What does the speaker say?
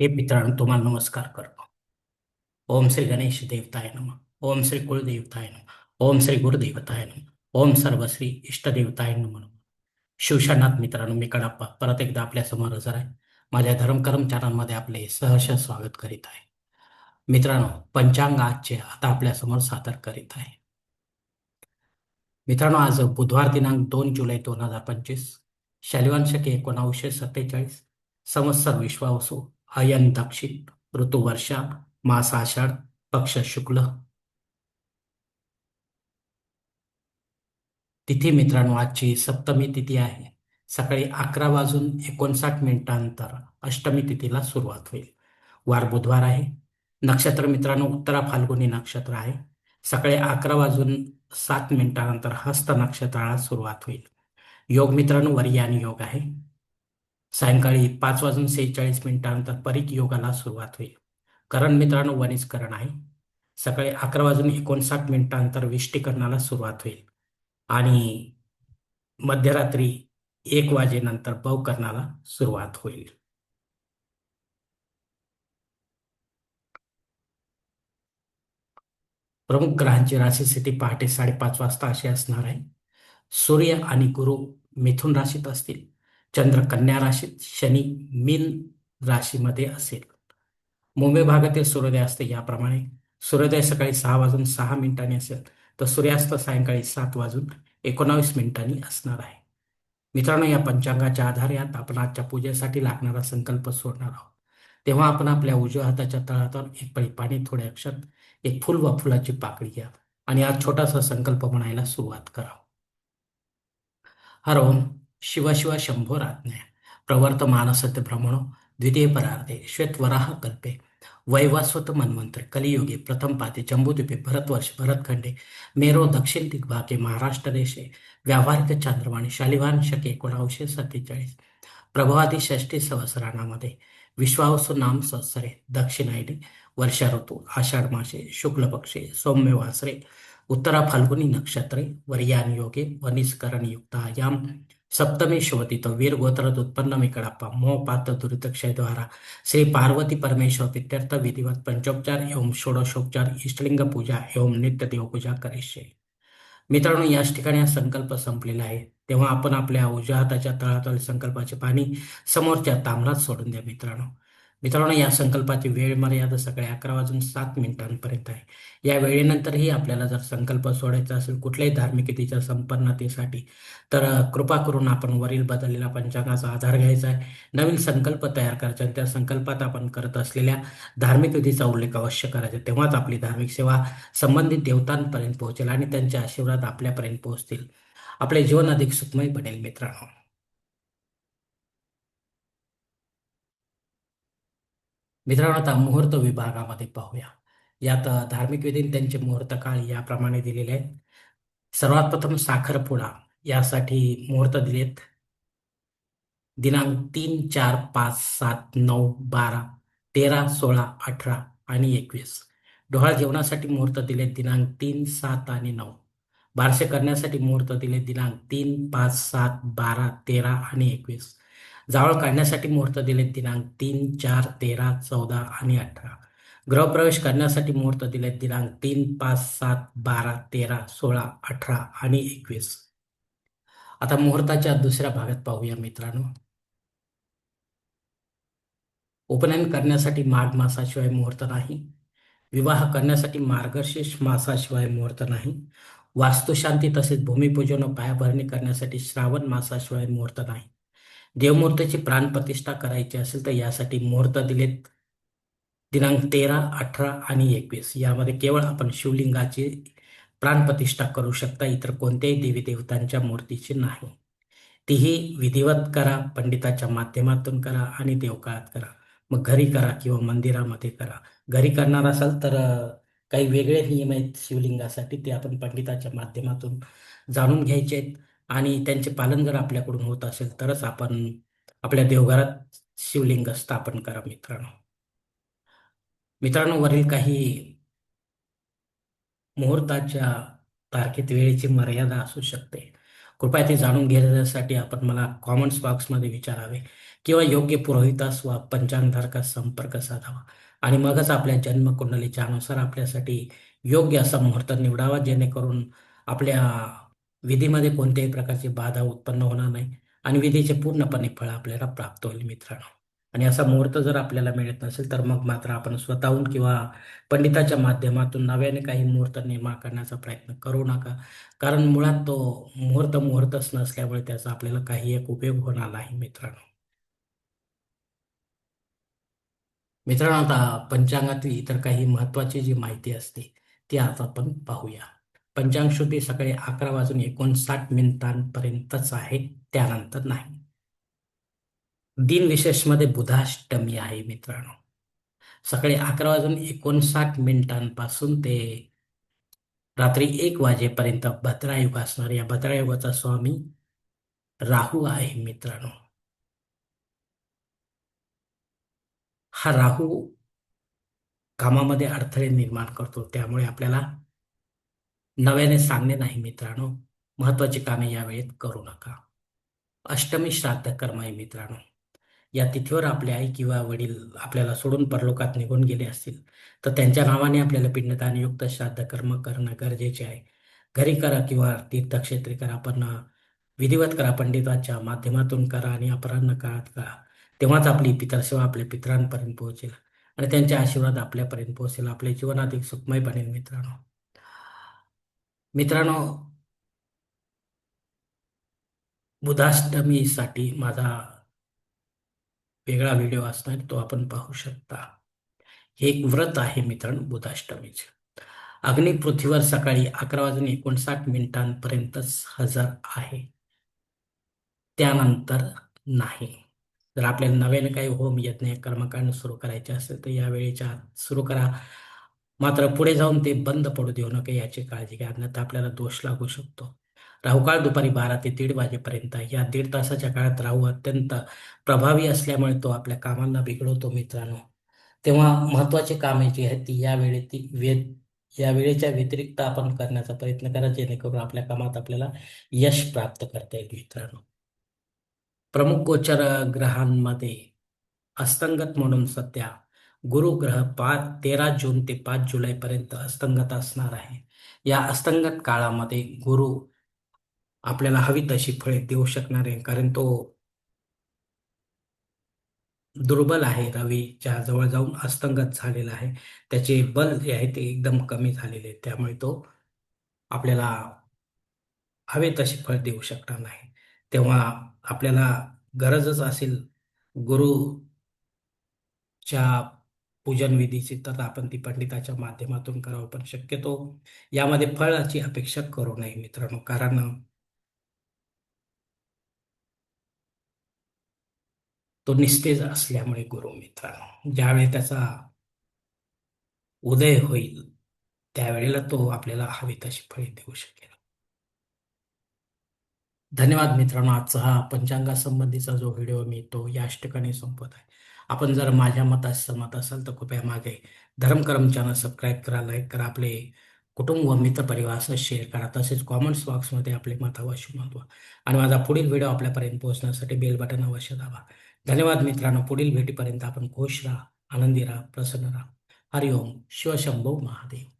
हे मित्रांनो तुम्हाला नमस्कार करतो. ओम श्री गणेश देवताय नम. ओम श्री कुलदेवताय नम. ओम श्री गुरुदेवताय नम. ओम सर्वश्री इष्टदेवताय नम. शिवशनाथ मित्रांनो मी कडाप्पा. परत एकदा आपल्यासमोर हजर आहे. माझ्या धर्मकर्म चॅनलमध्ये आपले सहर्ष स्वागत करीत आहे. मित्रांनो पंचांग आजचे आता आपल्यासमोर सादर करीत आहे. मित्रांनो आज बुधवार दिनांक दोन जुलै दोन हजार पंचवीस शालिवांशके एकोणावीसशे सत्तेचाळीस संवत्सर विश्वावसू अयन दक्षिण ऋतू वर्षा मास आषाढ पक्ष शुक्ल तिथी मित्रांनो आजची सप्तमी तिथी आहे. सकाळी अकरा वाजून एकोणसाठ मिनिटांनंतर अष्टमी तिथीला सुरुवात होईल. वार बुधवार आहे. नक्षत्र मित्रांनो उत्तरा फाल्गुनी नक्षत्र आहे. सकाळी अकरा वाजून सात मिनिटानंतर हस्त नक्षत्राला सुरुवात होईल. योग मित्रांनो वर्यान योग आहे. सायंकाळी पाच वाजून सेहेचाळीस मिनिटानंतर परिक योगाला सुरुवात होईल. करण मित्रांनो वनिस्करण आहे. सकाळी अकरा वाजून एकोणसाठ मिनिटानंतर विष्टीकरणाला सुरुवात होईल. आणि मध्यरात्री एक वाजेनंतर बवकरणाला सुरुवात होईल. प्रमुख ग्रहांची राशीस्थिती पहाटे साडेपाच वाजता अशी असणार आहे. सूर्य आणि गुरु मिथुन राशीत असतील. चंद्र कन्या राशीत शनी मीन राशीमध्ये असेल. मुंबई भागातील सूर्योदय असते याप्रमाणे सूर्योदय सकाळी सहा वाजून सहा मिनिटांनी असेल तर सूर्यास्त सायंकाळी सात वाजून एकोणावीस मिनिटांनी असणार आहे. मित्रांनो या पंचांगाच्या आधारे आता आपण आजच्या पूजेसाठी लागणारा संकल्प सोडणार आहोत. तेव्हा आपण आपल्या उजव्या हाताच्या तळातून एक पळी पाणी थोडे अक्षर एक फुल व फुलाची पाकळी घ्या आणि आज छोटासा संकल्प म्हणायला सुरुवात करा. हर ओम. शिव शिव शंभोराज्ञा प्रवर्तमान सत्य भ्रमणो द्वितीय परार्धे श्वेतवराह कल्पे। वैवास्वत मन्वंतर कलियुगे प्रथम पाते जम्बूद्वीपे भरतवर्ष भरतखंडे मेरो दक्षिण दिग्भागे महाराष्ट्र देशे व्यावहारिक चांद्रवाणी शालिवान शके एकोणावशे सत्तेचाळीस। प्रभावादी षष्टी सहस्रानामध्ये विश्वावसु नाम संवत्सरे दक्षिणायने वर्षा ऋतू आषाढ मासे शुक्ल पक्षे सौम्य वासरे उत्तरा फाल्गुनी नक्षत्रे वर्यान योगे वनिस्करण युक्तायाम सप्तमी शोधित वीर गोत्रात उत्पन्न पात्र मोहपात दुरितक्षयद्वारा श्री पार्वती परमेश्वर प्रित्यर्थ विधिवत पंचोपचार एवं षोडशोपचार इष्टलिंग पूजा एवं नित्य देवपूजा करिष्ये मित्रांनो याच ठिकाणी हा संकल्प संपलेला आहे. तेव्हा आपण आपल्या उजव्या हाताच्या तळातळ संकल्पाचे पाणी समोरच्या ताम्रात सोडून द्या मित्रांनो. मित्रांनो या संकल्पाची वेळ मर्यादा सकाळी अकरा वाजून सात मिनिटांपर्यंत आहे. या वेळेनंतरही आपल्याला जर संकल्प सोडायचा असेल कुठल्याही धार्मिक विधीच्या संपन्नतेसाठी तर कृपा करून आपण वरील बदललेला पंचांगाचा आधार घ्यायचा आहे. नवीन संकल्प तयार करायचा आणि त्या संकल्पात आपण करत असलेल्या धार्मिक विधीचा उल्लेख अवश्य करायचा. तेव्हाच आपली धार्मिक सेवा संबंधित देवतांपर्यंत पोहोचेल आणि त्यांचे आशीर्वाद आपल्यापर्यंत पोहोचतील. आपले जीवन अधिक सुखमय बनेल मित्रांनो. मित्रांनो आता मुहूर्त विभागामध्ये पाहूया. यात धार्मिक विधी त्यांचे मुहूर्त काळ याप्रमाणे दिलेले आहेत. सर्वात प्रथम साखरपुडा यासाठी मुहूर्त दिलेत. दिनांक तीन चार पाच सात नऊ बारा तेरा सोळा अठरा आणि एकवीस. डोहाळ जेवणासाठी मुहूर्त दिलेत दिनांक तीन सात आणि नऊ. बारसे करण्यासाठी मुहूर्त दिले दिनांक तीन पाच सात बारा तेरा आणि एकवीस. जावळ काढण्यासाठी मुहूर्त दिले दिनांक तीन चार तेरा चौदा आणि अठरा. गृहप्रवेश करण्यासाठी मुहूर्त दिले दिनांक तीन पाच सात बारा तेरा सोळा अठरा आणि एकवीस. आता मुहूर्ताच्या दुसऱ्या भागात पाहूया मित्रांनो. उपनयन करण्यासाठी माघ मासाशिवाय मुहूर्त नाही. विवाह करण्यासाठी मार्गशीर्ष मासाशिवाय मुहूर्त नाही. वास्तुशांती तसेच भूमिपूजन व पायाभरणी करण्यासाठी श्रावण मासाशिवाय मुहूर्त नाही. देवमूर्तीची प्राणप्रतिष्ठा करायची असेल तर यासाठी मुहूर्त दिलेत. दिनांक तेरा अठरा आणि एकवीस. यामध्ये केवळ आपण शिवलिंगाची प्राणप्रतिष्ठा करू शकता इतर कोणत्याही देवी देवतांच्या मूर्तीची नाही. तीही विधिवत करा पंडिताच्या माध्यमातून करा आणि देवकाळात करा. मग घरी करा किंवा मंदिरामध्ये करा. घरी करणार असाल तर काही वेगळे नियम आहेत शिवलिंगासाठी ते आपण पंडिताच्या माध्यमातून जाणून घ्यायचे आहेत. आणि त्यांचे पालन जर आपल्याकडून होत असेल तरच आपण आपल्या देवघरात शिवलिंग स्थापन करा मित्रांनो. मित्रांनो वरील काही मुहूर्ताच्या तारखेत वेळेची मर्यादा असू शकते. कृपया ते जाणून घेण्यासाठी आपण मला कॉमेंट्स बॉक्समध्ये विचारावे किंवा योग्य पुरोहितास वा पंचांगधारकास संपर्क साधावा आणि मगच आपल्या जन्मकुंडलीच्या अनुसार आपल्यासाठी योग्य असा मुहूर्त निवडावा जेणेकरून आपल्या विधीमध्ये कोणत्याही प्रकारची बाधा उत्पन्न होणार नाही आणि विधीचे पूर्णपणे फळ आपल्याला प्राप्त होईल मित्रांनो. आणि असा मुहूर्त जर आपल्याला मिळत नसेल तर मग मात्र आपण स्वतःहून किंवा पंडिताच्या माध्यमातून नव्याने काही मुहूर्त निर्माण करण्याचा प्रयत्न करू नका. कारण मुळात तो मुहूर्त मुहूर्तच नसल्यामुळे त्याचा आपल्याला काही एक उपयोग होणार नाही मित्रांनो. मित्रांनो आता पंचांगातील इतर काही महत्वाची जी माहिती असते ती आता आपण पाहूया. पंचांग शुद्धी सकाळी अकरा वाजून एकोणसाठ मिनिटांपर्यंतच आहे त्यानंतर नाही. दिन विशेषमध्ये बुधाष्टमी आहे मित्रांनो. सकाळी अकरा वाजून एकोणसाठ मिनिटांपासून ते रात्री एक वाजेपर्यंत भद्रायुग असणार. या भद्रायुगाचा स्वामी राहू आहे मित्रांनो. हा राहू कामामध्ये अडथळे निर्माण करतो त्यामुळे आपल्याला नव्याने सांगणे नाही मित्रांनो. महत्वाची कामे या वेळेत करू नका. अष्टमी श्राद्ध कर्म आहे मित्रांनो. या तिथीवर आपले आई किंवा वडील आपल्याला सोडून परलोकात निघून गेले असतील तर त्यांच्या नावाने आपल्याला पिंडदानयुक्त श्राद्ध कर्म करणं गरजेचे आहे. घरी करा किंवा तीर्थक्षेत्री करा पण विधिवत करा पंडिताच्या माध्यमातून करा आणि अपराह्न काळात करा. तेव्हाच आपली पितरसेवा आपल्या पितरांपर्यंत पोहोचेल आणि त्यांचे आशीर्वाद आपल्यापर्यंत पोहोचेल. आपले जीवन अधिक सुखमय बनेल मित्रांनो. मित्रांनो बुधाष्टमीसाठी माझा वेगळा व्हिडिओ असणार तो आपण पाहू शकता. हे एक व्रत आहे मित्रांनो बुधाष्टमीचे. अग्नी पृथ्वीवर सकाळी अकरा वाजून एकोणसाठ मिनिटांपर्यंतच हजर आहे. त्यानंतर नाही. जर आपल्याला नव्याने काही होम यज्ञ कर्मकांड सुरू करायचे असेल तर या वेळेच्या सुरू करा. मात्र पुढे जाऊन ते बंद पडू देऊ नका याची काळजी घ्या अन्यथा आपल्याला दोष लागू शकतो. राहुकाळ दुपारी बारा ते दीड वाजेपर्यंत या दीड तासाच्या काळात राहू अत्यंत प्रभावी असल्यामुळे तो आपल्या कामांना बिघडवतो मित्रांनो. तेव्हा महत्वाची कामे जी आहेत ती या वेळे ती वे या वेळेच्या व्यतिरिक्त आपण करण्याचा प्रयत्न करा जेणेकरून आपल्या कामात आपल्याला यश प्राप्त करता येईल मित्रांनो. प्रमुख गोचर ग्रहांमध्ये अस्तंगत म्हणून सध्या गुरुग्रह पाच तेरा जून ते पाच जुलैपर्यंत अस्तंगत असणार आहे. या अस्तंगत काळामध्ये गुरु आपल्याला हवी तशी फळे देऊ शकणार आहे कारण तो दुर्बल आहे रवीच्या जवळ जाऊन अस्तंगत झालेला आहे. त्याचे बल जे आहे ते एकदम कमी झालेले त्यामुळे तो आपल्याला हवे तशी फळ देऊ शकणार नाही. तेव्हा आपल्याला गरजच असेल गुरुच्या पूजन विधीची तर आपण ती पंडिताच्या माध्यमातून करावं पण शक्यतो यामध्ये फळाची अपेक्षा करू नये मित्रांनो कारण तो निस्तेज असल्यामुळे गुरु मित्रांनो ज्यावेळी त्याचा उदय होईल त्यावेळेला तो आपल्याला हवी तशी फळे देऊ शकेल. धन्यवाद मित्रांनो. आजचा हा पंचांगासंबंधीचा जो व्हिडिओ मी तो याच ठिकाणी संपत आहे. आपण जर माझ्या मतास सहमत असाल तर कृपया मागे धर्मकर्म चॅनल सबस्क्राईब करा लाईक करा आपले कुटुंब व मित्र शेअर करा. तसेच कॉमेंट्स बॉक्समध्ये आपले मत अवश्य नोंदवा. आणि माझा पुढील व्हिडिओ आपल्यापर्यंत पोहोचण्यासाठी बेल बटन अवश्य दाबा. धन्यवाद मित्रांनो. पुढील भेटीपर्यंत आपण खुश राहा आनंदी राहा प्रसन्न राहा. हरिओम. शिवशंभो महादेव.